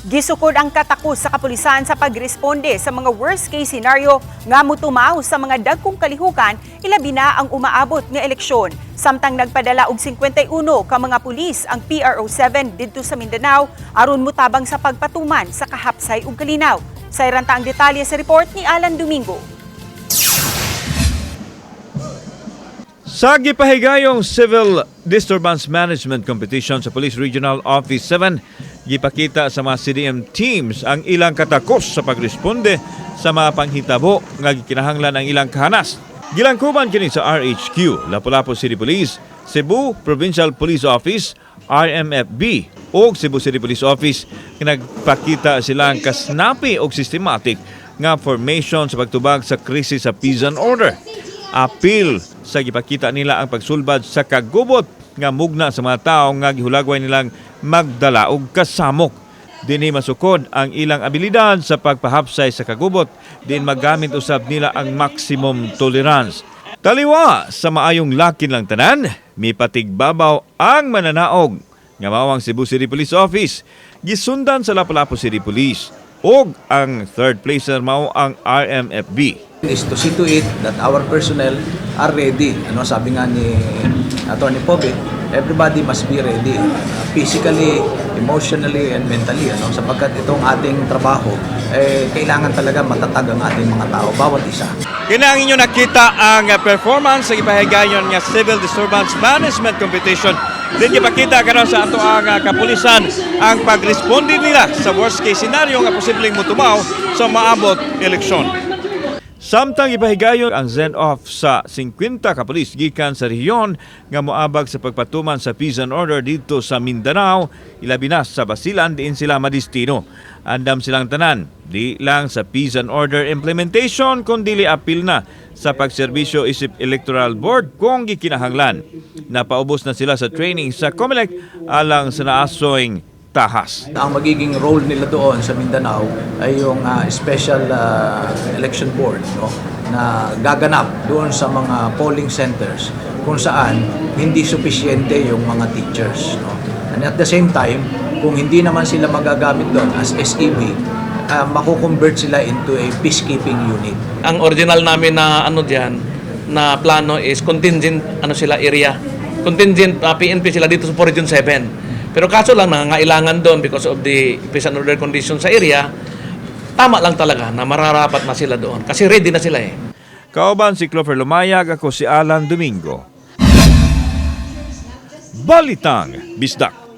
Gisukod ang katakos sa kapulisan sa pagresponde sa mga worst case scenario nga mutumaw sa mga dagkong kalihukan ilabi na ang umaabot nga eleksyon. Samtang nagpadala og 51 ka mga pulis ang PRO7 didto sa Mindanao aron mutabang sa pagpatuman sa kahapsay ug kalinaw. Sa iranta ang detalye sa report ni Alan Domingo. Sa gipahigayong Civil Disturbance Management Competition sa Police Regional Office 7, gipakita sa mga CDM teams ang ilang katakos sa pagresponde sa mga panghitabo nga gikinahanglan ang ilang kahanas. Gilangkuban kini sa RHQ, Lapu-Lapu City Police, Cebu Provincial Police Office, RMFB o Cebu City Police Office nga nagpakita silang kasnapi o systematic nga formation sa pagtubag sa krisis sa peace and order apil sa gipakita nila ang pagsulbad sa kagubot nga mugna sa mga tao nga gihulagway nilang magdala og kasamok. Dinhi masukod ang ilang abilidad sa pagpahapsay sa kagubot din magamit usab nila ang maximum tolerance. Taliwa sa maayong lakin lang tanan, mipatigbabaw ang mananaog nga mao ang Cebu City Police Office gisundan sa Lapu-Lapu City Police ug ang third placer mao ang RMFB. Is to see to it that our personnel are ready. Ano sabi nga ni Attorney Pobe, everybody must be ready uh, physically, emotionally and mentally ano sapagkat itong ating trabaho eh kailangan talaga matatag ang ating mga tao bawat isa. Kailangan inyo nakita ang uh, performance sa ipahigayon nga Civil Disturbance Management Competition. Din ipakita karon sa ato ang uh, kapulisan ang pagresponde nila sa worst case scenario nga posibleng mutumaw sa maabot eleksyon. Samtang ipahigayon ang send-off sa 50 kapulis gikan sa rehiyon nga moabag sa pagpatuman sa peace and order dito sa Mindanao, ilabi na sa Basilan diin sila madistino. Andam silang tanan, di lang sa peace and order implementation kundi apil na sa pagserbisyo isip electoral board kung gikinahanglan. Napaubos na sila sa training sa COMELEC alang sa naasoing tahas. Ang magiging role nila doon sa Mindanao ay yung ah, special ah, election board no na gaganap doon sa mga polling centers kung saan hindi supisyente yung mga teachers no. And at the same time, kung hindi naman sila magagamit doon as SEB, uh, makukonvert sila into a peacekeeping unit. ang original namin na ano diyan na plano is contingent ano sila area. Contingent uh, PNP sila dito sa Region 7. Pero kaso lang nangangailangan doon because of the peace and order conditions sa area, tama lang talaga na mararapat na sila doon kasi ready na sila eh. Kauban si Clover Lumayag, ako si Alan Domingo. Balitang Bisdak.